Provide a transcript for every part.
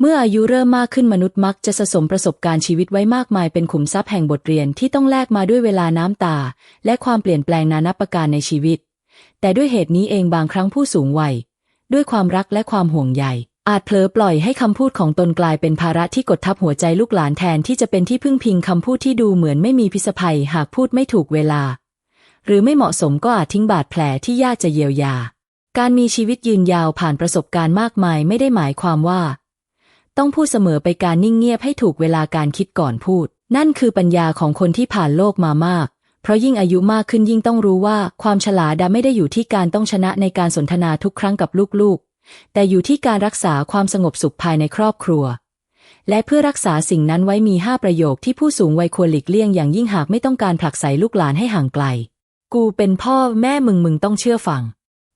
เมื่ออายุเริ่มมากขึ้นมนุษย์มักจะสะสมประสบการณ์ชีวิตไว้มากมายเป็นขุมทรัพย์แห่งบทเรียนที่ต้องแลกมาด้วยเวลาน้ำตา และความเปลี่ยนแปลงนานับประการในชีวิต แต่ด้วยเหตุนี้เองบางครั้งผู้สูงวัย ด้วยความรักและความห่วงใยอาจเผลอปล่อยให้คำพูดของตนกลายเป็นภาระที่กดทับหัวใจลูกหลานแทนที่จะเป็นที่พึ่งพิงคำพูดที่ดูเหมือนไม่มีพิษภัยหากพูดไม่ถูกเวลา หรือไม่เหมาะสมก็อาจทิ้งบาดแผลที่ยากจะเยียวยา การมีชีวิตยืนยาวผ่านประสบการณ์มากมายไม่ได้หมายความว่า ต้องพูดเสมอไปการนิ่งเงียบให้ถูกเวลาการคิดก่อนพูด นั่นคือปัญญาของคนที่ผ่านโลกมามาก เพราะยิ่งอายุมากขึ้นยิ่งต้องรู้ว่าความฉลาดไม่ได้อยู่ที่การต้องชนะในการสนทนาทุกครั้งกับลูกๆ แต่อยู่ที่การรักษาความสงบสุขภายในครอบครัว และเพื่อรักษาสิ่งนั้นไว้มีห้าประโยคที่ผู้สูงวัยควรหลีกเลี่ยงอย่างยิ่งหากไม่ต้องการผลักไสลูกหลานให้ห่างไกล กูเป็นพ่อแม่มึงมึงต้องเชื่อฟัง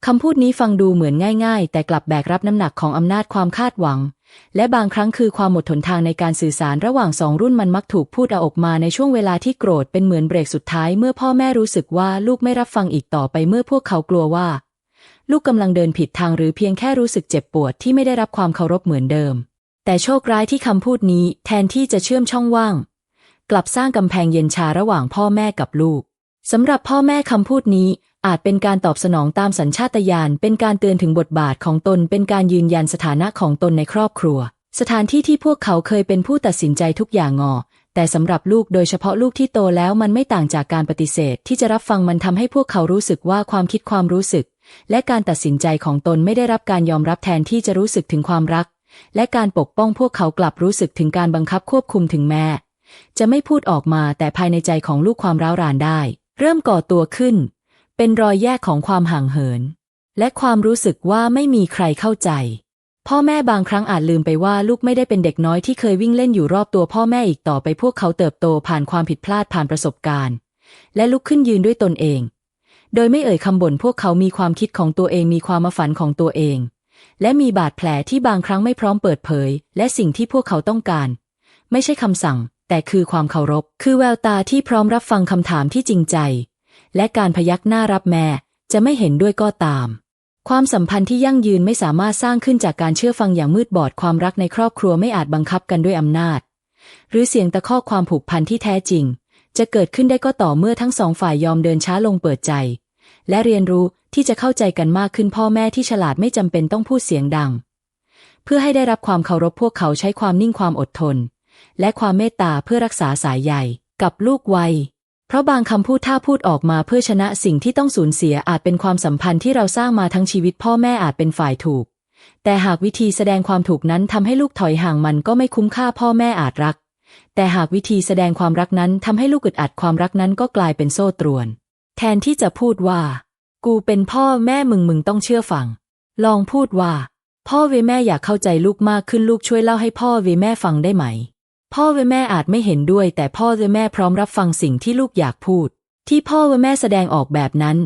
คำพูดนี้ฟังดูเหมือนง่าย ๆ แต่กลับแบกรับน้ำหนักของอำนาจความคาดหวัง และบางครั้งคือความหมดทนทางในการสื่อสารระหว่างสองรุ่นมันมักถูกพูดเอาออกมาในช่วงเวลาที่โกรธเป็นเหมือนเบรกสุดท้ายเมื่อพ่อแม่รู้สึกว่าลูกไม่รับฟังอีกต่อไปเมื่อพวกเขากลัวว่า ลูกกำลังเดินผิดทางหรือเพียงแค่รู้สึกเจ็บปวดที่ไม่ได้รับความเคารพเหมือนเดิม แต่โชคร้ายที่คำพูดนี้แทนที่จะเชื่อมช่องว่าง กลับสร้างกำแพงเย็นชาระหว่างพ่อแม่กับลูกสำหรับพ่อแม่คำพูดนี้ อาจเป็นการตอบสนองตามสัญชาตญาณเป็นการเตือนถึงบทบาทของตน เป็นการยืนยันสถานะของตนในครอบครัว สถานที่ที่พวกเขาเคยเป็นผู้ตัดสินใจทุกอย่างงอ แต่สำหรับลูกโดยเฉพาะลูกที่โตแล้วมันไม่ต่างจากการปฏิเสธ ที่จะรับฟังมันทำให้พวกเขารู้สึกว่าความคิดความรู้สึก และการตัดสินใจของตนไม่ได้รับการยอมรับแทนที่จะรู้สึกถึงความรัก และการปกป้องพวกเขากลับรู้สึกถึงการบังคับควบคุมถึงแม่จะไม่พูดออกมาแต่ภายในใจของลูกความร้าวรานได้ เริ่มก่อตัวขึ้น เป็นรอยแยกของความห่างเหิน และความรู้สึกว่าไม่มีใครเข้าใจ พ่อแม่บางครั้งอาจลืมไปว่าลูกไม่ได้เป็นเด็กน้อยที่เคยวิ่งเล่นอยู่รอบตัวพ่อแม่อีกต่อไปพวกเขาเติบโตผ่านความผิดพลาดผ่านประสบการณ์ และลุกขึ้นยืนด้วยตนเอง โดยไม่เอ่ยคำบ่นพวกเขามีความคิดของตัวเองมีความมาฝันของตัวเอง และมีบาดแผลที่บางครั้งไม่พร้อมเปิดเผย และสิ่งที่พวกเขาต้องการ ไม่ใช่คำสั่ง แต่คือความเคารพ คือแววตาที่พร้อมรับฟังคำถามที่จริงใจ และการพยักหน้ารับแม่จะไม่เห็นด้วยก็ตาม ความสัมพันธ์ที่ยั่งยืนไม่สามารถสร้างขึ้นจากการเชื่อฟังอย่างมืดบอดความรักในครอบครัวไม่อาจบังคับกันด้วยอำนาจ หรือเสียงตะคอกความผูกพันที่แท้จริง จะเกิดขึ้นได้ก็ต่อเมื่อทั้งสองฝ่ายยอมเดินช้าลงเปิดใจ และเรียนรู้ที่จะเข้าใจกันมากขึ้นพ่อแม่ที่ฉลาดไม่จำเป็นต้องพูดเสียงดัง เพื่อให้ได้รับความเคารพพวกเขาใช้ความนิ่งความอดทน และความเมตตาเพื่อรักษาสายใยกับลูกวัย เพราะบางคำพูดถ้าพูดออกมาเพื่อชนะสิ่งที่ต้องสูญเสียอาจเป็นความสัมพันธ์ที่เราสร้างมาทั้งชีวิตพ่อแม่อาจเป็นฝ่ายถูก แต่หากวิธีแสดงความถูกนั้นทำให้ลูกถอยห่างมันก็ไม่คุ้มค่าพ่อแม่อาจรัก แต่หากวิธีแสดงความรักนั้นทำให้ลูกอึดอัดความรักนั้นก็กลายเป็นโซ่ตรวน แทนที่จะพูดว่า กูเป็นพ่อแม่มึงมึงต้องเชื่อฟัง ลองพูดว่า พ่อเวแม่อยากเข้าใจลูกมากขึ้นลูกช่วยเล่าให้พ่อเวแม่ฟังได้ไหม พ่อเวแม่อาจไม่เห็นด้วย แต่พ่อเวแม่พร้อมรับฟังสิ่งที่ลูกอยากพูด ที่พ่อเวแม่แสดงออกแบบนั้น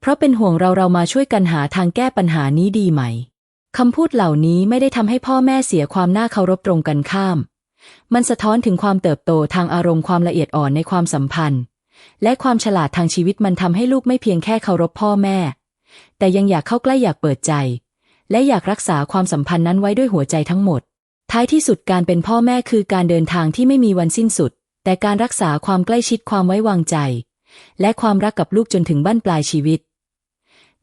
เพราะเป็นห่วงเราเรามาช่วยกันหาทางแก้ปัญหานี้ดีไหมคำพูดเหล่านี้ไม่ได้ทำให้พ่อแม่เสียความน่าเคารพตรงกันข้าม มันสะท้อนถึงความเติบโตทางอารมณ์ความละเอียดอ่อนในความสัมพันธ์ และความฉลาดทางชีวิตมันทำให้ลูกไม่เพียงแค่เคารพพ่อแม่ แต่ยังอยากเข้าใกล้อยากเปิดใจ และอยากรักษาความสัมพันธ์นั้นไว้ด้วยหัวใจทั้งหมด ท้ายที่สุดการเป็นพ่อแม่คือการเดินทางที่ไม่มีวันสิ้นสุด แต่การรักษาความใกล้ชิดความไว้วางใจ และความรักกับลูกจนถึงบั้นปลายชีวิต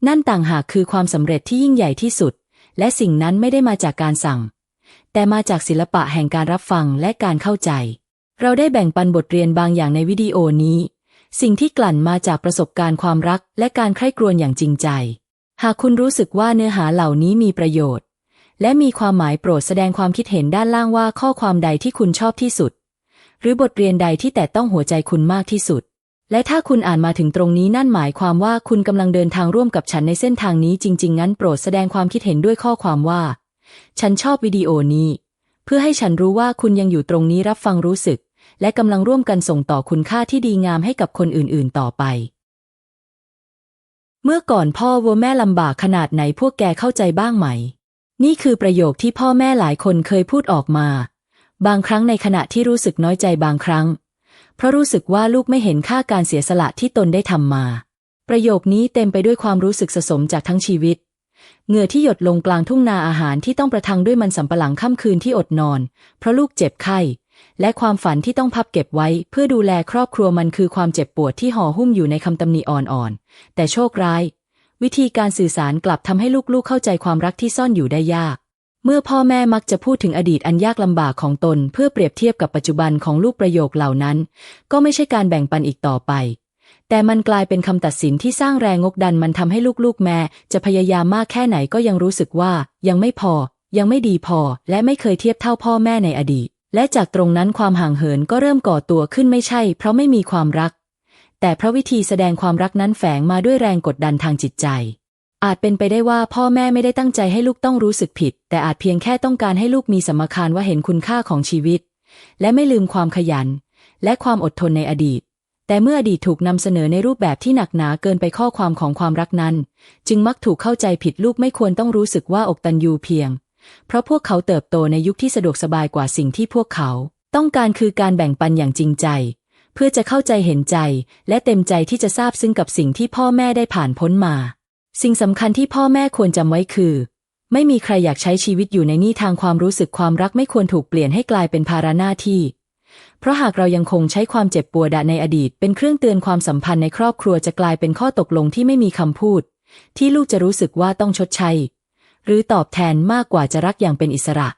นั่นต่างหากคือความสำเร็จที่ยิ่งใหญ่ที่สุด และสิ่งนั้นไม่ได้มาจากการสั่ง แต่มาจากศิลปะแห่งการรับฟังและการเข้าใจ เราได้แบ่งปันบทเรียนบางอย่างในวิดีโอนี้ สิ่งที่กลั่นมาจากประสบการณ์ความรัก และการใคร่ครวญอย่างจริงใจ หากคุณรู้สึกว่าเนื้อหาเหล่านี้มีประโยชน์ และมีความหมายโปรดแสดงความคิดเห็นด้านล่างว่าข้อความใดที่คุณชอบที่สุด หรือบทเรียนใดที่แต่ต้องหัวใจคุณมากที่สุด และถ้าคุณอ่านมาถึงตรงนี้นั่นหมายความว่าคุณกำลังเดินทางร่วมกับฉันในเส้นทางนี้จริง ๆ งั้นโปรดแสดงความคิดเห็นด้วยข้อความว่า ฉันชอบวิดีโอนี้ เพื่อให้ฉันรู้ว่าคุณยังอยู่ตรงนี้รับฟังรู้สึก และกำลังร่วมกันส่งต่อคุณค่าที่ดีงามให้กับคนอื่น ๆ ต่อไปเมื่อก่อนพ่อวัวแม่ลำบากขนาดไหนพวกแกเข้าใจบ้างไหม นี่คือประโยคที่พ่อแม่หลายคนเคยพูดออกมา บางครั้งในขณะที่รู้สึกน้อยใจบางครั้ง เพราะรู้สึกว่าลูกไม่เห็นค่าการเสียสละที่ตนได้ทำมา ประโยคนี้เต็มไปด้วยความรู้สึกสะสมจากทั้งชีวิต เหงื่อที่หยดลงกลางทุ่งนาอาหารที่ต้องประทังด้วยมันสำปะหลังค่ำคืนที่อดนอน เพราะลูกเจ็บไข้ และความฝันที่ต้องพับเก็บไว้ เพื่อดูแลครอบครัวมันคือความเจ็บปวดที่ห่อหุ้มอยู่ในคำตำหนิอ่อนๆแต่โชคร้าย วิธีการสื่อสารกลับทำให้ลูกๆเข้าใจความรักที่ซ่อนอยู่ได้ยาก เมื่อพ่อแม่มักจะพูดถึงอดีตอันยากลำบากของตน เพื่อเปรียบเทียบกับปัจจุบันของลูกประโยคเหล่านั้น ก็ไม่ใช่การแบ่งปันอีกต่อไป แต่มันกลายเป็นคำตัดสินที่สร้างแรงงกดันมันทำให้ลูกๆแม่จะพยายามมากแค่ไหนก็ยังรู้สึกว่า ยังไม่พอ ยังไม่ดีพอ และไม่เคยเทียบเท่าพ่อแม่ในอดีต และจากตรงนั้นความห่างเหินก็เริ่มก่อตัวขึ้นไม่ใช่ เพราะไม่มีความรัก แต่เพราะวิธีแสดงความรักนั้นแฝงมาด้วยแรงกดดันทางจิตใจ อาจเป็นไปได้ว่าพ่อแม่ไม่ได้ตั้งใจให้ลูกต้องรู้สึกผิด แต่อาจเพียงแค่ต้องการให้ลูกมีสมคารว่าเห็นคุณค่าของชีวิต และไม่ลืมความขยัน และความอดทนในอดีต แต่เมื่ออดีตถูกนำเสนอในรูปแบบที่หนักหนาเกินไปข้อความของความรักนั้น จึงมักถูกเข้าใจผิดลูกไม่ควรต้องรู้สึกว่าอกตันยูเพียง เพราะพวกเขาเติบโตในยุคที่สะดวกสบายกว่าสิ่งที่พวกเขา ต้องการคือการแบ่งปันอย่างจริงใจ เพื่อจะเข้าใจเห็นใจ และเต็มใจที่จะทราบซึ้งกับสิ่งที่พ่อแม่ได้ผ่านพ้นมา สิ่งสำคัญที่พ่อแม่ควรจำไว้คือ ไม่มีใครอยากใช้ชีวิตอยู่ในนี่ทางความรู้สึกความรักไม่ควรถูกเปลี่ยนให้กลายเป็นภาระหน้าที่ เพราะหากเรายังคงใช้ความเจ็บปวดในอดีต เป็นเครื่องเตือนความสัมพันธ์ในครอบครัวจะกลายเป็นข้อตกลงที่ไม่มีคำพูด ที่ลูกจะรู้สึกว่าต้องชดใช้ หรือตอบแทนมากกว่าจะรักอย่างเป็นอิสระ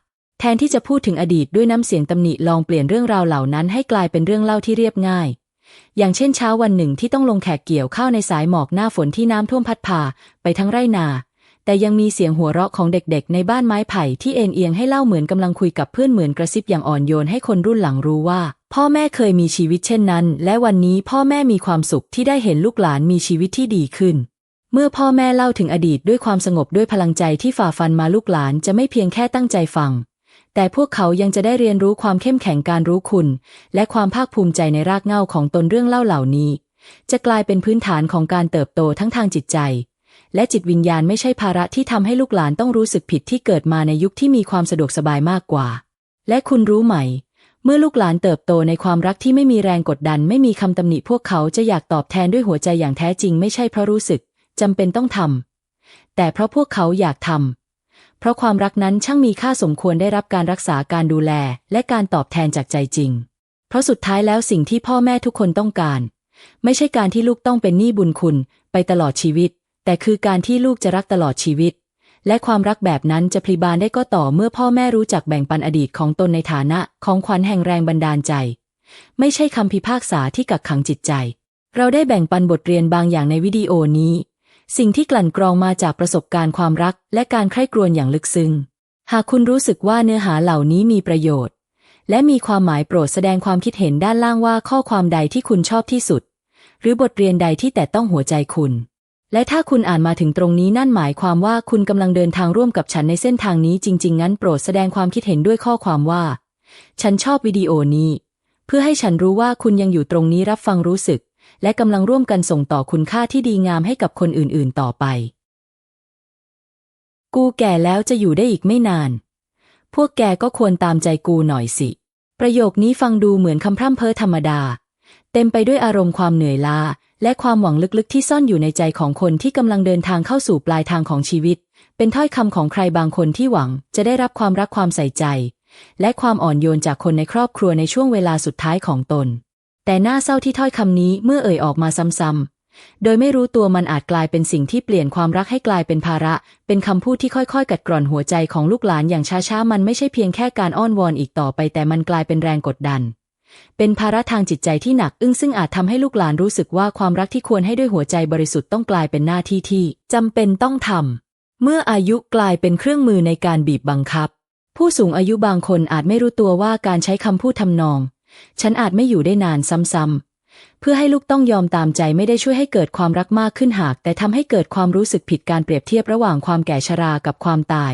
แทนที่จะพูดถึงอดีตด้วยน้ำเสียงตำหนิลองเปลี่ยนเรื่องราวเหล่านั้นให้กลายเป็นเรื่องเล่าที่เรียบง่าย อย่างเช่นเช้าวันหนึ่งที่ต้องลงแขกเกี่ยวข้าวในสายหมอกหน้าฝนที่น้ำท่วมพัดพาไปทั้งไร่นา แต่ยังมีเสียงหัวเราะของเด็กๆ ในบ้านไม้ไผ่ที่เอ็นเอียงให้เล่าเหมือนกำลังคุยกับเพื่อนเหมือนกระซิบอย่างอ่อนโยนให้คนรุ่นหลังรู้ว่า พ่อแม่เคยมีชีวิตเช่นนั้น และวันนี้พ่อแม่มีความสุขที่ได้เห็นลูกหลานมีชีวิตที่ดีขึ้นเมื่อพ่อแม่เล่าถึงอดีตด้วยความสงบด้วยพลังใจที่ฝ่าฟันมาลูกหลานจะไม่เพียงแค่ตั้งใจฟัง แต่พวกเขายังจะได้เรียนรู้ความเข้มแข็งการรู้คุณ และความภาคภูมิใจในรากเหง้าของตนเรื่องเล่าเหล่านี้ จะกลายเป็นพื้นฐานของการเติบโตทั้งทางจิตใจ และจิตวิญญาณไม่ใช่ภาระที่ทำให้ลูกหลานต้องรู้สึกผิดที่เกิดมาในยุคที่มีความสะดวกสบายมากกว่า และคุณรู้ไหม เมื่อลูกหลานเติบโตในความรักที่ไม่มีแรงกดดัน ไม่มีคำตำหนิพวกเขาจะอยากตอบแทนด้วยหัวใจอย่างแท้จริง ไม่ใช่เพราะรู้สึกจำเป็นต้องทำแต่เพราะพวกเขาอยากทำ เพราะความรักนั้นช่างมีค่าสมควรได้รับการรักษาการดูแล และการตอบแทนจากใจจริง เพราะสุดท้ายแล้วสิ่งที่พ่อแม่ทุกคนต้องการ ไม่ใช่การที่ลูกต้องเป็นหนี้บุญคุณไปตลอดชีวิต แต่คือการที่ลูกจะรักตลอดชีวิต และความรักแบบนั้นจะพลีบานได้ก็ต่อเมื่อพ่อแม่รู้จักแบ่งปันอดีตของตนในฐานะของขวัญแห่งแรงบันดาลใจ ไม่ใช่คำพิพากษาที่กักขังจิตใจ เราได้แบ่งปันบทเรียนบางอย่างในวิดีโอนี้ สิ่งที่กลั่นกรองมาจากประสบการณ์ความรัก และการใคร่ครวญอย่างลึกซึ้ง หากคุณรู้สึกว่าเนื้อหาเหล่านี้มีประโยชน์ และมีความหมายโปรดแสดงความคิดเห็นด้านล่างว่าข้อความใดที่คุณชอบที่สุด หรือบทเรียนใดที่แต่ต้องหัวใจคุณ และถ้าคุณอ่านมาถึงตรงนี้นั่นหมายความว่าคุณกำลังเดินทางร่วมกับฉันในเส้นทางนี้จริง ๆ งั้นโปรดแสดงความคิดเห็นด้วยข้อความว่า ฉันชอบวิดีโอนี้ เพื่อให้ฉันรู้ว่าคุณยังอยู่ตรงนี้รับฟังรู้สึก และกำลังร่วมกันส่งต่อคุณค่าที่ดีงามให้กับคนอื่นๆต่อไป กูแก่แล้วจะอยู่ได้อีกไม่นาน พวกแกก็ควรตามใจกูหน่อยสิ ประโยคนี้ฟังดูเหมือนคำพร่ำเพ้อธรรมดา เต็มไปด้วยอารมณ์ความเหนื่อยล้าและความหวังลึกๆที่ซ่อนอยู่ในใจของคนที่กำลังเดินทางเข้าสู่ปลายทางของชีวิต เป็นถ้อยคำของใครบางคนที่หวังจะได้รับความรักความใส่ใจ และความอ่อนโยนจากคนในครอบครัวในช่วงเวลาสุดท้ายของตน แต่น่าเศร้าที่ถ้อยคำนี้เมื่อเอ่ยออกมาซ้ำๆ โดยไม่รู้ตัวมันอาจกลายเป็นสิ่งที่เปลี่ยนความรักให้กลายเป็นภาระ เป็นคำพูดที่ค่อยๆ กัดกร่อนหัวใจของลูกหลานอย่างช้าๆ มันไม่ใช่เพียงแค่การอ้อนวอนอีกต่อไป แต่มันกลายเป็นแรงกดดัน เป็นภาระทางจิตใจที่หนักอึ้งซึ่งอาจทำให้ลูกหลานรู้สึกว่าความรักที่ควรให้ด้วยหัวใจบริสุทธิ์ต้องกลายเป็นหน้าที่ที่จำเป็นต้องทำเมื่ออายุกลายเป็นเครื่องมือในการบีบบังคับ ผู้สูงอายุบางคนอาจไม่รู้ตัวว่าการใช้คำพูดทำนอง ฉันอาจไม่อยู่ได้นานซ้ำๆ เพื่อให้ลูกต้องยอมตามใจไม่ได้ช่วยให้เกิดความรักมากขึ้นหาก แต่ทำให้เกิดความรู้สึกผิดการเปรียบเทียบระหว่างความแก่ชรากับความตาย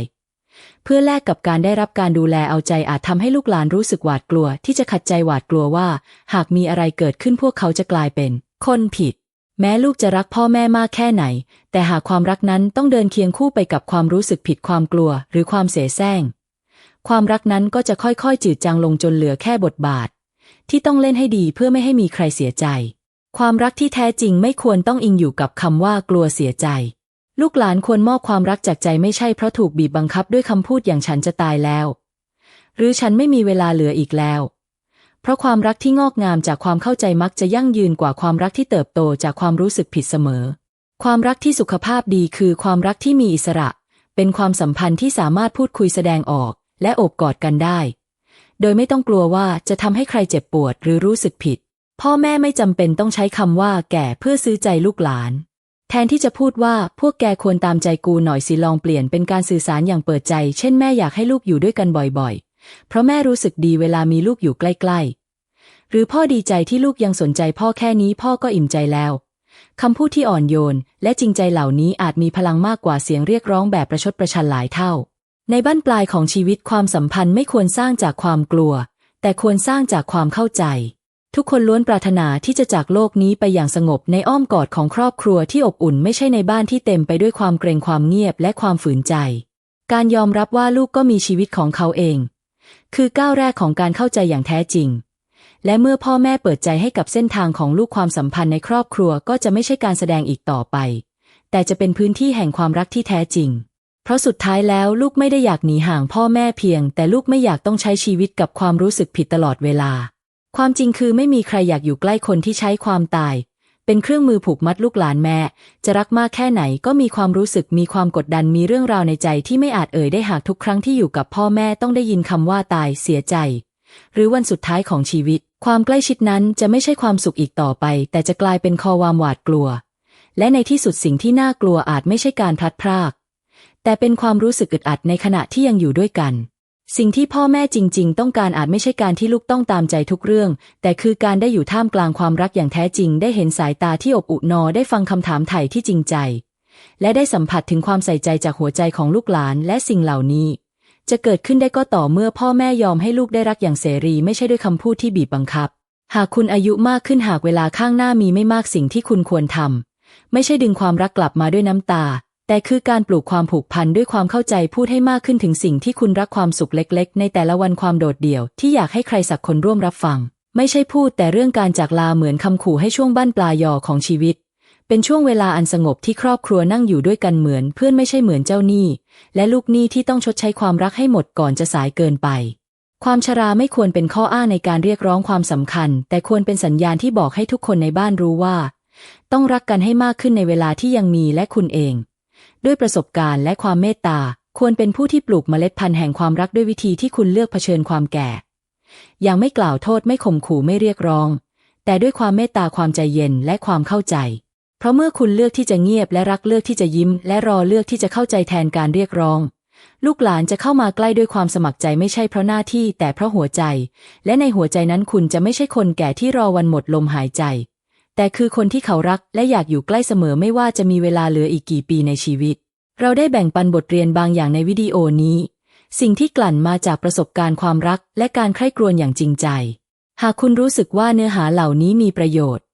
เพื่อแลกกับการได้รับการดูแลเอาใจอาจทำให้ลูกหลานรู้สึกหวาดกลัว ที่จะขัดใจหวาดกลัวว่า หากมีอะไรเกิดขึ้นพวกเขาจะกลายเป็น คนผิดแม้ลูกจะรักพ่อแม่มากแค่ไหน แต่หากความรักนั้นต้องเดินเคียงคู่ไปกับความรู้สึกผิดความกลัว หรือความเสแสร้ง ความรักนั้นก็จะค่อยๆ จืดจางลงจนเหลือแค่บทบาท ที่ต้องเล่นให้ดีเพื่อไม่ให้มีใครเสียใจ ความรักที่แท้จริงไม่ควรต้องอิงอยู่กับคำว่ากลัวเสียใจ ลูกหลานควรมอบความรักจากใจไม่ใช่เพราะถูกบีบบังคับด้วยคำพูดอย่างฉันจะตายแล้ว หรือฉันไม่มีเวลาเหลืออีกแล้ว เพราะความรักที่งอกงามจากความเข้าใจมักจะยั่งยืนกว่าความรักที่เติบโตจากความรู้สึกผิดเสมอ ความรักที่สุขภาพดีคือความรักที่มีอิสระ เป็นความสัมพันธ์ที่สามารถพูดคุยแสดงออก และโอบกอดกันได้ โดยไม่ต้องกลัวว่าจะทำให้ใครเจ็บปวดหรือรู้สึกผิด พ่อแม่ไม่จำเป็นต้องใช้คำว่าแก่เพื่อซื้อใจลูกหลาน แทนที่จะพูดว่าพวกแกควรตามใจกูหน่อยสิลองเปลี่ยนเป็นการสื่อสารอย่างเปิดใจ เช่นแม่อยากให้ลูกอยู่ด้วยกันบ่อยๆ เพราะแม่รู้สึกดีเวลามีลูกอยู่ใกล้ๆ หรือพ่อดีใจที่ลูกยังสนใจพ่อแค่นี้พ่อก็อิ่มใจแล้วคำพูดที่อ่อนโยน และจริงใจเหล่านี้อาจมีพลังมากกว่าเสียงเรียกร้องแบบประชดประชันหลายเท่า ในบ้านปลายของชีวิตความสัมพันธ์ไม่ควรสร้างจากความกลัว แต่ควรสร้างจากความเข้าใจ ทุกคนล้วนปรารถนาที่จะจากโลกนี้ไปอย่างสงบในอ้อมกอดของครอบครัวที่อบอุ่นไม่ใช่ในบ้านที่เต็มไปด้วยความเกรงความเงียบและความฝืนใจ การยอมรับว่าลูกก็มีชีวิตของเขาเอง คือก้าวแรกของการเข้าใจอย่างแท้จริง และเมื่อพ่อแม่เปิดใจให้กับเส้นทางของลูกความสัมพันธ์ในครอบครัวก็จะไม่ใช่การแสดงอีกต่อไป แต่จะเป็นพื้นที่แห่งความรักที่แท้จริง เพราะสุดท้ายแล้วลูกไม่ได้อยากหนีห่างพ่อแม่เพียง แต่ลูกไม่อยากต้องใช้ชีวิตกับความรู้สึกผิดตลอดเวลา ความจริงคือไม่มีใครอยากอยู่ใกล้คนที่ใช้ความตาย เป็นเครื่องมือผูกมัดลูกหลานแม่ จะรักมากแค่ไหนก็มีความรู้สึกมีความกดดันมีเรื่องราวในใจที่ไม่อาจเอ่ยได้หากทุกครั้งที่อยู่กับพ่อแม่ต้องได้ยินคำว่าตายเสียใจ หรือวันสุดท้ายของชีวิต ความใกล้ชิดนั้นจะไม่ใช่ความสุขอีกต่อไป แต่จะกลายเป็นคอวามหวาดกลัว และในที่สุดสิ่งที่น่ากลัวอาจไม่ใช่การพลัดพราก แต่เป็นความรู้สึกอึดอัดในขณะที่ยังอยู่ด้วยกัน สิ่งที่พ่อแม่จริง ๆ ต้องการอาจไม่ใช่การที่ลูกต้องตามใจทุกเรื่อง แต่คือการได้อยู่ท่ามกลางความรักอย่างแท้จริง ได้เห็นสายตาที่อบอุ่นนอได้ฟังคำถามไถ่ที่จริงใจ และได้สัมผัสถึงความใส่ใจจากหัวใจของลูกหลานและสิ่งเหล่านี้ จะเกิดขึ้นได้ก็ต่อเมื่อพ่อแม่ยอมให้ลูกได้รักอย่างเสรี ไม่ใช่ด้วยคำพูดที่บีบบังคับ หากคุณอายุมากขึ้นหากเวลาข้างหน้ามีไม่มากสิ่งที่คุณควรทำไม่ใช่ดึงความรักกลับมาด้วยน้ำตา แต่คือการปลูกความผูกพันด้วยความเข้าใจพูดให้มากขึ้นถึงสิ่งที่คุณรักความสุขเล็กๆ ในแต่ละวันความโดดเดี่ยวที่อยากให้ใครสักคนร่วมรับฟัง ไม่ใช่พูดแต่เรื่องการจากลาเหมือนคำขู่ให้ช่วงบ้านปลายอของชีวิต เป็นช่วงเวลาอันสงบที่ครอบครัวนั่งอยู่ด้วยกันเหมือน เพื่อนไม่ใช่เหมือนเจ้าหนี้ และลูกหนี้ที่ต้องชดใช้ความรักให้หมดก่อนจะสายเกินไปความชราไม่ควรเป็นข้ออ้างในการเรียกร้องความสำคัญ แต่ควรเป็นสัญญาณที่บอกให้ทุกคนในบ้านรู้ว่า ต้องรักกันให้มากขึ้นในเวลาที่ยังมีและคุณเอง ด้วยประสบการณ์และความเมตตา ควรเป็นผู้ที่ปลูกเมล็ดพันธุ์แห่งความรักด้วยวิธีที่คุณเลือกเผชิญความแก่อย่างไม่กล่าวโทษไม่ข่มขู่ไม่เรียกร้อง แต่ด้วยความเมตตาความใจเย็นและความเข้าใจ เพราะเมื่อคุณเลือกที่จะเงียบและรักเลือกที่จะยิ้ม และรอเลือกที่จะเข้าใจแทนการเรียกร้อง ลูกหลานจะเข้ามาใกล้ด้วยความสมัครใจไม่ใช่เพราะหน้าที่แต่เพราะหัวใจ และในหัวใจนั้นคุณจะไม่ใช่คนแก่ที่รอวันหมดลมหายใจ แต่คือคนที่เขารักและอยากอยู่ใกล้เสมอไม่ว่าจะมีเวลาเหลืออีกกี่ปีในชีวิต เราได้แบ่งปันบทเรียนบางอย่างในวิดีโอนี้ สิ่งที่กลั่นมาจากประสบการณ์ความรัก และการใคร่ครวญอย่างจริงใจ หากคุณรู้สึกว่าเนื้อหาเหล่านี้มีประโยชน์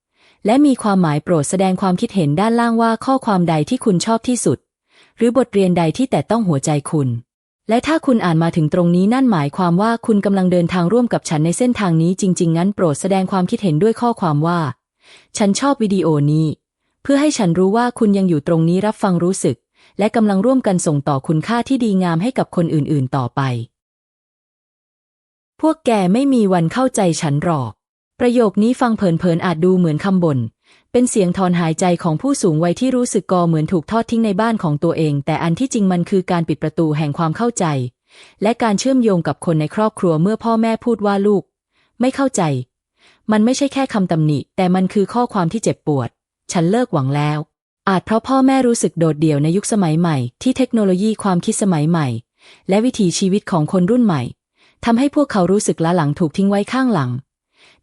และมีความหมายโปรดแสดงความคิดเห็นด้านล่างว่าข้อความใดที่คุณชอบที่สุด หรือบทเรียนใดที่แต่ต้องหัวใจคุณและถ้าคุณอ่านมาถึงตรงนี้นั่นหมายความว่าคุณกำลังเดินทางร่วมกับฉันในเส้นทางนี้จริง ๆ งั้นโปรดแสดงความคิดเห็นด้วยข้อความว่า ฉันชอบวิดีโอนี้ เพื่อให้ฉันรู้ว่าคุณยังอยู่ตรงนี้รับฟังรู้สึก และกำลังร่วมกันส่งต่อคุณค่าที่ดีงามให้กับคนอื่นๆ ต่อไป พวกแกไม่มีวันเข้าใจฉันหรอก ประโยคนี้ฟังเผินๆอาจดูเหมือนคำบ่นเป็นเสียงถอนหายใจของผู้สูงวัยที่รู้สึกกอเหมือนถูกทอดทิ้งในบ้านของตัวเอง แต่อันที่จริงมันคือการปิดประตูแห่งความเข้าใจ และการเชื่อมโยงกับคนในครอบครัวเมื่อพ่อแม่พูดว่าลูก ไม่เข้าใจ มันไม่ใช่แค่คำตำหนิ แต่มันคือข้อความที่เจ็บปวด ฉันเลิกหวังแล้ว อาจเพราะพ่อแม่รู้สึกโดดเดี่ยวในยุคสมัยใหม่ ที่เทคโนโลยีความคิดสมัยใหม่ และวิถีชีวิตของคนรุ่นใหม่ทำให้พวกเขารู้สึกล้าหลังถูกทิ้งไว้ข้างหลัง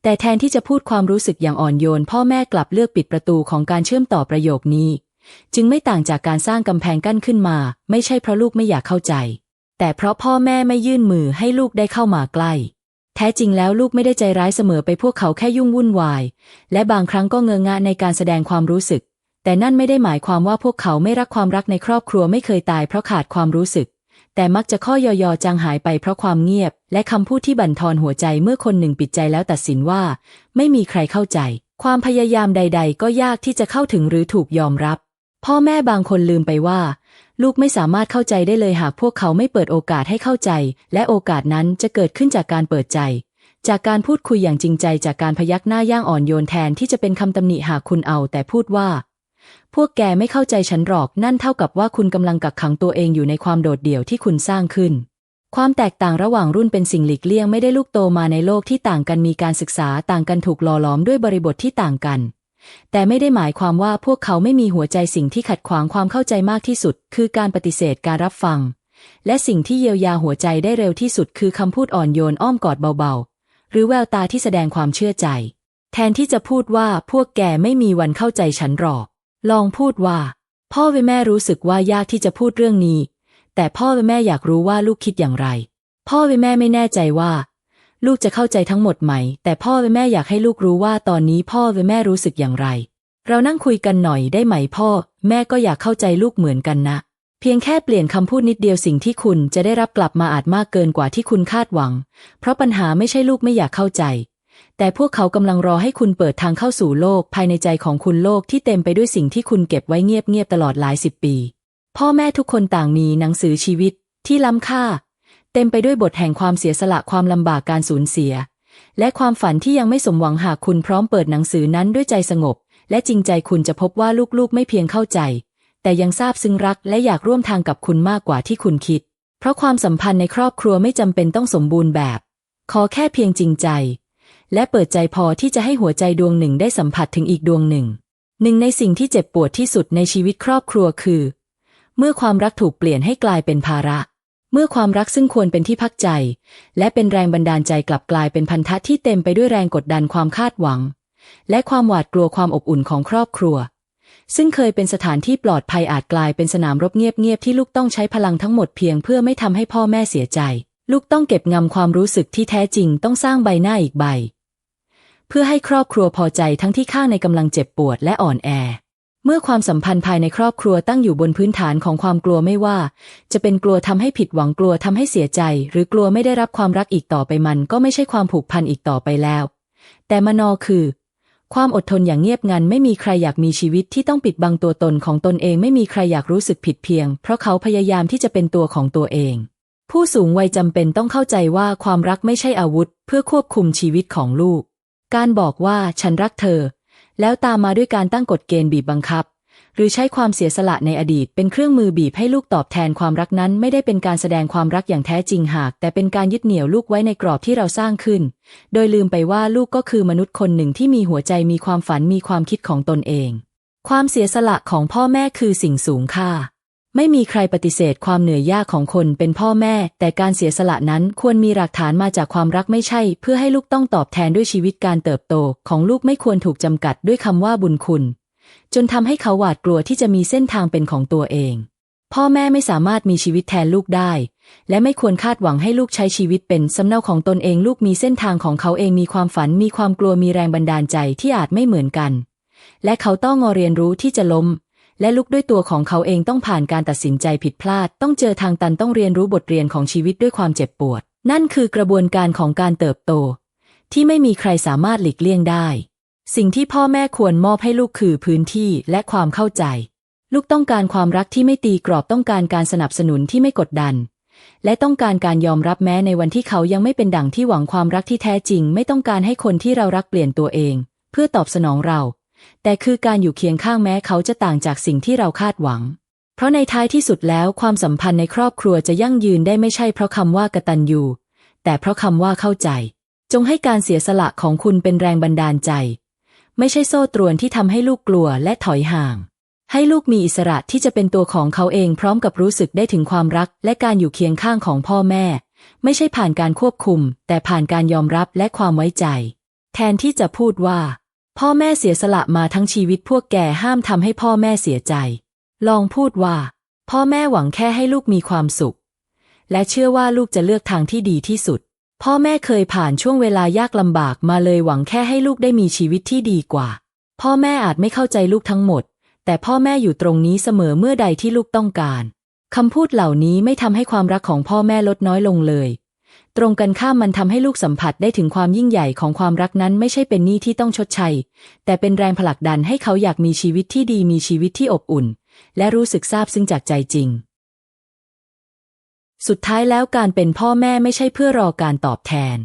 แต่แทนที่จะพูดความรู้สึกอย่างอ่อนโยน พ่อแม่กลับเลือกปิดประตูของการเชื่อมต่อประโยคนี้ จึงไม่ต่างจากการสร้างกำแพงกั้นขึ้นมา ไม่ใช่เพราะลูกไม่อยากเข้าใจ แต่เพราะพ่อแม่ไม่ยื่นมือให้ลูกได้เข้ามาใกล้ แท้จริงแล้วลูกไม่ได้ใจร้ายเสมอไปพวกเขาแค่ยุ่งวุ่นวาย และบางครั้งก็เงื้องะในการแสดงความรู้สึก แต่นั่นไม่ได้หมายความว่าพวกเขาไม่รักความรักในครอบครัวไม่เคยตายเพราะขาดความรู้สึก แต่มักจะข้อยอยอจางหายไปเพราะความเงียบ และคำพูดที่บั่นทอนหัวใจเมื่อคนหนึ่งปิดใจแล้วตัดสินว่า ไม่มีใครเข้าใจ ความพยายามใด ๆ ก็ยากที่จะเข้าถึงหรือถูกยอมรับ พ่อแม่บางคนลืมไปว่า ลูกไม่สามารถเข้าใจได้เลยหากพวกเขาไม่เปิดโอกาสให้เข้าใจ และโอกาสนั้นจะเกิดขึ้นจากการเปิดใจ จากการพูดคุยอย่างจริงใจจากการพยักหน้าย่างอ่อนโยนแทนที่จะเป็นคำตำหนิหากคุณเอาแต่พูดว่า พวกแกไม่เข้าใจฉันหรอกนั่นเท่ากับว่าคุณกำลังกักขังตัวเองอยู่ในความโดดเดี่ยวที่คุณสร้างขึ้นความแตกต่างระหว่างรุ่นเป็นสิ่งหลีกเลี่ยงไม่ได้ลูกโตมาในโลกที่ต่างกันมีการศึกษาต่างกันถูกหล่อหลอมด้วยบริบทที่ต่างกัน แต่ไม่ได้หมายความว่าพวกเขาไม่มีหัวใจสิ่งที่ขัดขวางความเข้าใจมากที่สุด คือการปฏิเสธการรับฟัง และสิ่งที่เยียวยาหัวใจได้เร็วที่สุดคือคำพูดอ่อนโยนอ้อมกอดเบาๆ หรือแววตาที่แสดงความเชื่อใจ แทนที่จะพูดว่าพวกแกไม่มีวันเข้าใจฉันหรอก ลองพูดว่า พ่อและแม่รู้สึกว่ายากที่จะพูดเรื่องนี้ แต่พ่อและแม่อยากรู้ว่าลูกคิดอย่างไร พ่อและแม่ไม่แน่ใจว่า ลูกจะเข้าใจทั้งหมดไหม แต่พ่อและแม่อยากให้ลูกรู้ว่าตอนนี้พ่อและแม่รู้สึกอย่างไร เรานั่งคุยกันหน่อยได้ไหมพ่อ แม่ก็อยากเข้าใจลูกเหมือนกันนะ เพียงแค่เปลี่ยนคำพูดนิดเดียวสิ่งที่คุณจะได้รับกลับมาอาจมากเกินกว่าที่คุณคาดหวัง เพราะปัญหาไม่ใช่ลูกไม่อยากเข้าใจ แต่พวกเขากำลังรอให้คุณเปิดทางเข้าสู่โลก ภายในใจของคุณโลกที่เต็มไปด้วยสิ่งที่คุณเก็บไว้เงียบๆตลอดหลายสิบปี พ่อแม่ทุกคนต่างมีหนังสือชีวิตที่ล้ำค่า เต็มไปด้วยบทแห่งความเสียสละความลำบากการสูญเสีย และความฝันที่ยังไม่สมหวังหากคุณพร้อมเปิดหนังสือนั้นด้วยใจสงบ และจริงใจคุณจะพบว่าลูกๆ ไม่เพียงเข้าใจ แต่ยังซาบซึ้งรักและอยากร่วมทางกับคุณมากกว่าที่คุณคิด เพราะความสัมพันธ์ในครอบครัวไม่จำเป็นต้องสมบูรณ์แบบ ขอแค่เพียงจริงใจ และเปิดใจพอที่จะให้หัวใจดวงหนึ่งได้สัมผัสถึงอีกดวงหนึ่ง หนึ่งในสิ่งที่เจ็บปวดที่สุดในชีวิตครอบครัวคือ เมื่อความรักถูกเปลี่ยนให้กลายเป็นภาระ เมื่อความรักซึ่งควรเป็นที่พักใจ และเป็นแรงบันดาลใจกลับกลายเป็นพันธะที่เต็มไปด้วยแรงกดดันความคาดหวัง และความหวาดกลัวความอบอุ่นของครอบครัว ซึ่งเคยเป็นสถานที่ปลอดภัยอาจกลายเป็นสนามรบเงียบๆที่ลูกต้องใช้พลังทั้งหมดเพียงเพื่อไม่ทำให้พ่อแม่เสียใจ ลูกต้องเก็บงำความรู้สึกที่แท้จริงต้องสร้างใบหน้าอีกใบ เพื่อให้ครอบครัวพอใจทั้งที่ข้างในกำลังเจ็บปวดและอ่อนแอ เมื่อความสัมพันธ์ภายในครอบครัวตั้งอยู่บนพื้นฐานของความกลัวไม่ว่า จะเป็นกลัวทำให้ผิดหวังกลัวทำให้เสียใจ หรือกลัวไม่ได้รับความรักอีกต่อไปมันก็ไม่ใช่ความผูกพันอีกต่อไปแล้ว แต่มโนคือ ความอดทนอย่างเงียบงันไม่มีใครอยากมีชีวิตที่ต้องปิดบังตัวตนของตนเองไม่มีใครอยากรู้สึกผิดเพียง เพราะเขาพยายามที่จะเป็นตัวของตัวเอง ผู้สูงวัยจำเป็นต้องเข้าใจว่าความรักไม่ใช่อาวุธ เพื่อควบคุมชีวิตของลูก การบอกว่าฉันรักเธอ แล้วตามมาด้วยการตั้งกฎเกณฑ์บีบบังคับ หรือใช้ความเสียสละในอดีต เป็นเครื่องมือบีบให้ลูกตอบแทนความรักนั้น ไม่ได้เป็นการแสดงความรักอย่างแท้จริงหาก แต่เป็นการยึดเหนี่ยวลูกไว้ในกรอบที่เราสร้างขึ้น โดยลืมไปว่าลูกก็คือมนุษย์คนหนึ่งที่มีหัวใจมีความฝันมีความคิดของตนเอง ความเสียสละของพ่อแม่คือสิ่งสูงค่า ไม่มีใครปฏิเสธความเหนื่อยยากของคนเป็นพ่อแม่ แต่การเสียสละนั้นควรมีหลักฐานมาจากความรักไม่ใช่ เพื่อให้ลูกต้องตอบแทนด้วยชีวิตการเติบโต ของลูกไม่ควรถูกจำกัดด้วยคำว่าบุญคุณ จนทำให้เขาหวาดกลัวที่จะมีเส้นทางเป็นของตัวเอง พ่อแม่ไม่สามารถมีชีวิตแทนลูกได้ และไม่ควรคาดหวังให้ลูกใช้ชีวิตเป็นสำเนาของตนเองลูกมีเส้นทางของเขาเองมีความฝันมีความกลัวมีแรงบันดาลใจที่อาจไม่เหมือนกัน และเขาต้องงอเรียนรู้ที่จะล้ม และลุกด้วยตัวของเขาเองต้องผ่านการตัดสินใจผิดพลาด ต้องเจอทางตันต้องเรียนรู้บทเรียนของชีวิตด้วยความเจ็บปวด นั่นคือกระบวนการของการเติบโต ที่ไม่มีใครสามารถหลีกเลี่ยงได้ สิ่งที่พ่อแม่ควรมอบให้ลูกคือพื้นที่และความเข้าใจ ลูกต้องการความรักที่ไม่ตีกรอบต้องการการสนับสนุนที่ไม่กดดัน และต้องการการยอมรับแม้ในวันที่เขายังไม่เป็นดั่งที่หวังความรักที่แท้จริง ไม่ต้องการให้คนที่เรารักเปลี่ยนตัวเอง เพื่อตอบสนองเรา แต่คือการอยู่เคียงข้างแม้เขาจะต่างจากสิ่งที่เราคาดหวัง เพราะในท้ายที่สุดแล้วความสัมพันธ์ในครอบครัวจะยั่งยืนได้ไม่ใช่เพราะคำว่ากตัญญูแต่เพราะคำว่าเข้าใจ จงให้การเสียสละของคุณเป็นแรงบันดาลใจ ไม่ใช่โซ่ตรวนที่ทำให้ลูกกลัวและถอยห่าง ให้ลูกมีอิสระที่จะเป็นตัวของเขาเองพร้อมกับรู้สึกได้ถึงความรัก และการอยู่เคียงข้างของพ่อแม่ ไม่ใช่ผ่านการควบคุม แต่ผ่านการยอมรับและความไว้ใจ แทนที่จะพูดว่า พ่อแม่เสียสละมาทั้งชีวิตพวกแกห้ามทำให้พ่อแม่เสียใจ ลองพูดว่า พ่อแม่หวังแค่ให้ลูกมีความสุข และเชื่อว่าลูกจะเลือกทางที่ดีที่สุด พ่อแม่เคยผ่านช่วงเวลายากลำบากมาเลยหวังแค่ให้ลูกได้มีชีวิตที่ดีกว่า พ่อแม่อาจไม่เข้าใจลูกทั้งหมด แต่พ่อแม่อยู่ตรงนี้เสมอเมื่อใดที่ลูกต้องการคำพูดเหล่านี้ไม่ทำให้ความรักของพ่อแม่ลดน้อยลงเลย ตรงกันข้ามมันทำให้ลูกสัมผัสได้ถึงความยิ่งใหญ่ของความรักนั้นไม่ใช่เป็นหนี้ที่ต้องชดใช้ แต่เป็นแรงผลักดันให้เขาอยากมีชีวิตที่ดีมีชีวิตที่อบอุ่น และรู้สึกซาบซึ้งจากใจจริง สุดท้ายแล้วการเป็นพ่อแม่ไม่ใช่เพื่อรอการตอบแทน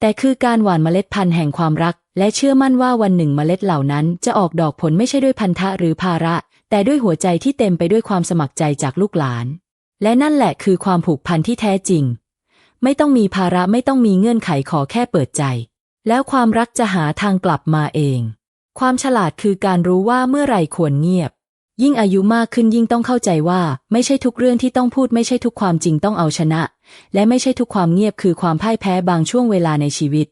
แต่คือการหว่านเมล็ดพันธุ์แห่งความรัก และเชื่อมั่นว่าวันหนึ่งเมล็ดเหล่านั้น จะออกดอกผลไม่ใช่ด้วยพันธะหรือภาระ แต่ด้วยหัวใจที่เต็มไปด้วยความสมัครใจจากลูกหลาน และนั่นแหละคือความผูกพันที่แท้จริง ไม่ต้องมีภาระไม่ต้องมีเงื่อนไขขอแค่เปิดใจ แล้วความรักจะหาทางกลับมาเอง ความฉลาดคือการรู้ว่าเมื่อไรควรเงียบ ยิ่งอายุมากขึ้นยิ่งต้องเข้าใจว่า ไม่ใช่ทุกเรื่องที่ต้องพูดไม่ใช่ทุกความจริงต้องเอาชนะ และไม่ใช่ทุกความเงียบคือความพ่ายแพ้บางช่วงเวลาในชีวิต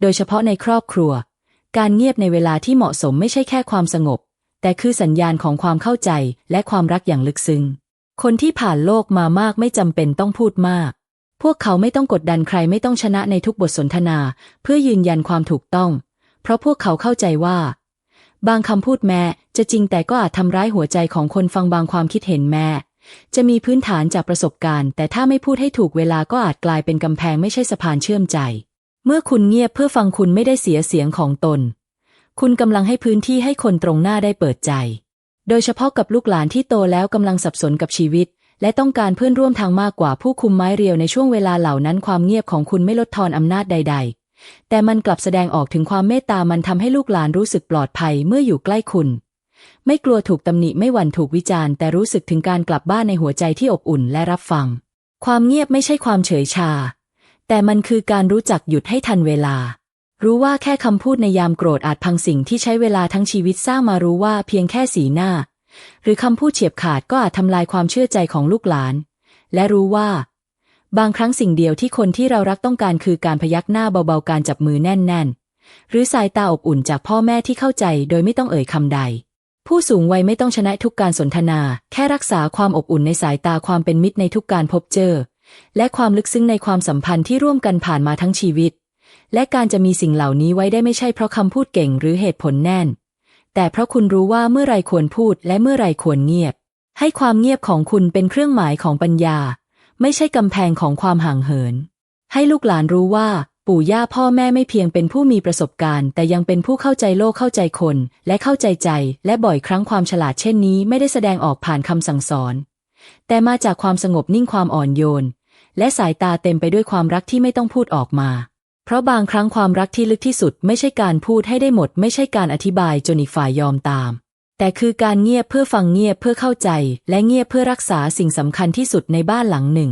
โดยเฉพาะในครอบครัว การเงียบในเวลาที่เหมาะสมไม่ใช่แค่ความสงบ แต่คือสัญญาณของความเข้าใจและความรักอย่างลึกซึ้งคนที่ผ่านโลกมามากไม่จำเป็นต้องพูดมาก พวกเขาไม่ต้องกดดันใครไม่ต้องชนะในทุกบทสนทนา เพื่อยืนยันความถูกต้อง เพราะพวกเขาเข้าใจว่า บางคำพูดแม้จะจริงแต่ก็อาจทำร้ายหัวใจของคนฟังบางความคิดเห็นแม้จะมีพื้นฐานจากประสบการณ์ แต่ถ้าไม่พูดให้ถูกเวลาก็อาจกลายเป็นกำแพงไม่ใช่สะพานเชื่อมใจ เมื่อคุณเงียบเพื่อฟังคุณไม่ได้เสียเสียงของตน คุณกำลังให้พื้นที่ให้คนตรงหน้าได้เปิดใจ โดยเฉพาะกับลูกหลานที่โตแล้วกำลังสับสนกับชีวิต และต้องการเพื่อนร่วมทางมากกว่าผู้คุมไม้เรียวในช่วงเวลาเหล่านั้นความเงียบของคุณไม่ลดทอนอำนาจใด ๆ แต่มันกลับแสดงออกถึงความเมตตามันทำให้ลูกหลานรู้สึกปลอดภัยเมื่ออยู่ใกล้คุณ ไม่กลัวถูกตำหนิไม่หวั่นถูกวิจารณ์ แต่รู้สึกถึงการกลับบ้านในหัวใจที่อบอุ่นและรับฟัง ความเงียบไม่ใช่ความเฉยชา แต่มันคือการรู้จักหยุดให้ทันเวลารู้ว่าแค่คำพูดในยามโกรธอาจพังสิ่งที่ใช้เวลาทั้งชีวิตสร้างมารู้ว่าเพียงแค่สีหน้า หรือคำพูดเฉียบขาดก็อาจทำลายความเชื่อใจของลูกหลาน และรู้ว่า บางครั้งสิ่งเดียวที่คนที่เรารักต้องการคือการพยักหน้าเบาๆการจับมือแน่น ๆ หรือสายตาอบอุ่นจากพ่อแม่ที่เข้าใจโดยไม่ต้องเอ่ยคำใด ผู้สูงวัยไม่ต้องชนะทุกการสนทนา แค่รักษาความอบอุ่นในสายตาความเป็นมิตรในทุกการพบเจอ และความลึกซึ้งในความสัมพันธ์ที่ร่วมกันผ่านมาทั้งชีวิตและการจะมีสิ่งเหล่านี้ไว้ได้ไม่ใช่เพราะคำพูดเก่งหรือเหตุผลแน่น แต่เพราะคุณรู้ว่าเมื่อไรควรพูดและเมื่อไรควรเงียบ ให้ความเงียบของคุณเป็นเครื่องหมายของปัญญา ไม่ใช่กำแพงของความห่างเหิน ให้ลูกหลานรู้ว่าปู่ย่าพ่อแม่ไม่เพียงเป็นผู้มีประสบการณ์ แต่ยังเป็นผู้เข้าใจโลกเข้าใจคน และเข้าใจใจ และบ่อยครั้งความฉลาดเช่นนี้ไม่ได้แสดงออกผ่านคำสั่งสอน แต่มาจากความสงบนิ่งความอ่อนโยน และสายตาเต็มไปด้วยความรักที่ไม่ต้องพูดออกมา เพราะบางครั้งความรักที่ลึกที่สุดไม่ใช่การพูดให้ได้หมด ไม่ใช่การอธิบายจนอีกฝ่ายยอมตาม แต่คือการเงียบเพื่อฟังเงียบเพื่อเข้าใจ และเงียบเพื่อรักษาสิ่งสำคัญที่สุดในบ้านหลังหนึ่ง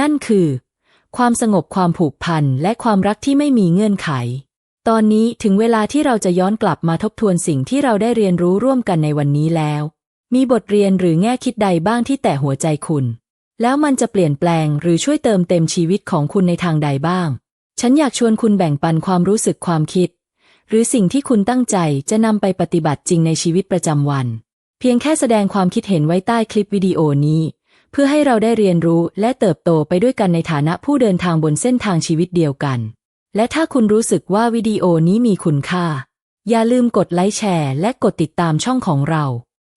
นั่นคือ ความสงบความผูกพันและความรักที่ไม่มีเงื่อนไข ตอนนี้ถึงเวลาที่เราจะย้อนกลับมาทบทวนสิ่งที่เราได้เรียนรู้ร่วมกันในวันนี้แล้ว มีบทเรียนหรือแง่คิดใดบ้างที่แตะหัวใจคุณ แล้วมันจะเปลี่ยนแปลงหรือช่วยเติมเต็มชีวิตของคุณในทางใดบ้าง ฉันอยากชวนคุณแบ่งปันความรู้สึกความคิด หรือสิ่งที่คุณตั้งใจจะนำไปปฏิบัติจริงในชีวิตประจำวัน เพียงแค่แสดงความคิดเห็นไว้ใต้คลิปวิดีโอนี้ เพื่อให้เราได้เรียนรู้และเติบโตไปด้วยกันในฐานะผู้เดินทางบนเส้นทางชีวิตเดียวกัน และถ้าคุณรู้สึกว่าวิดีโอนี้มีคุณค่า อย่าลืมกดไลค์แชร์และกดติดตามช่องของเรา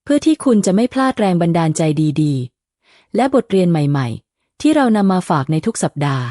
เพื่อที่คุณจะไม่พลาดแรงบันดาลใจดีๆ และบทเรียนใหม่ ๆ ที่เรานำมาฝากในทุกสัปดาห์